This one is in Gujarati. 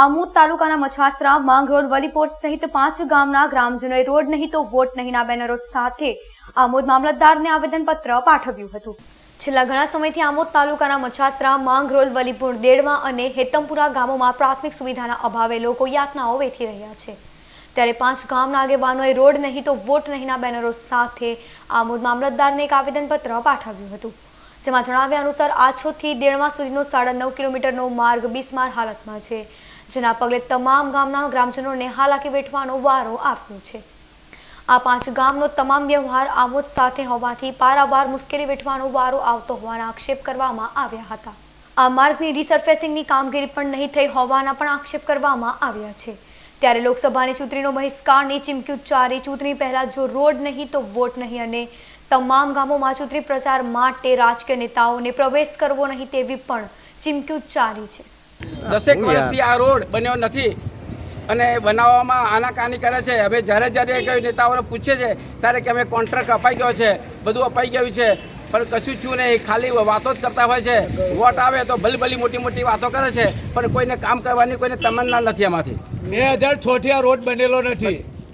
આમોદ તાલુકાના મછાસરા માંગરોળ, વલીપોર સહિત પાંચ ગામના ગ્રામજનોએ રોડ નહીં તો વોટ નહીંના બેનરો સાથે આમોદ મામલતદારને આવેદનપત્ર પાઠવ્યું હતું. છેલ્લા ઘણા સમયથી આમોદ તાલુકાના મછાસરા માંગરોલ વલીપોર, દેડવા અને હેતમપુરા ગામોમાં પ્રાથમિક સુવિધાના અભાવે લોકો યાતનાઓ વેઠી રહ્યા છે. ત્યારે પાંચ ગામના આગેવાનોએ રોડ નહીં તો વોટ નહીંના બેનરો સાથે આમોદ મામલતદારને એક આવેદનપત્ર પાઠવ્યું હતું. જેમાં જણાવ્યા અનુસાર આછોથી દેણવા સુધીનો સાડા નવ કિલોમીટરનો માર્ગ બિસ્માર હાલતમાં છે, જેના પગલે તમામ ગામના ગ્રામજનોને હાલાકી વેઠવાનો વારો આવ્યો છે. આ પાંચ ગામનો તમામ વ્યવહાર આમોદ સાથે હોવાથી પારાવાર મુશ્કેલી વેઠવાનો વારો આવતો હોવાના આક્ષેપ કરવામાં આવ્યા હતા. આ માર્ગની રિસર્ફેસિંગની કામગીરી પણ નહીં થઈ હોવાના પણ આક્ષેપ કરવામાં આવ્યા છે. ત્યારે લોકસભાની ચૂંટણીનો બહિષ્કારની ચીમકી ઉચ્ચારી. ચૂંટણી પહેલા જો રોડ નહીં તો વોટ નહીં અને તમામ ગામોમાં ચૂંટણી પ્રચાર માટે રાજકીય નેતાઓને પ્રવેશ કરવો નહીં તેવી પણ ચીમકી ઉચ્ચારી છે. દસેક વર્ષથી આ રોડ બન્યો નથી અને બનાવવામાં આનાકાની કરે છે. હવે જ્યારે જ્યારે કોઈ નેતાઓને પૂછે છે ત્યારે કે અમે કોન્ટ્રાક્ટ અપાઈ ગયો છે બધું અપાઈ ગયું છે. પણ કશું થયું નહીં. ખાલી વાતો જ કરતા હોય છે. વોટ આવે તો ભલી ભલી મોટી મોટી વાતો કરે છે. પણ કોઈને કામ કરવાની કોઈને તમન્ના નથી એમાંથી બે હજાર છોઠિયા રોડ બનેલો નથી.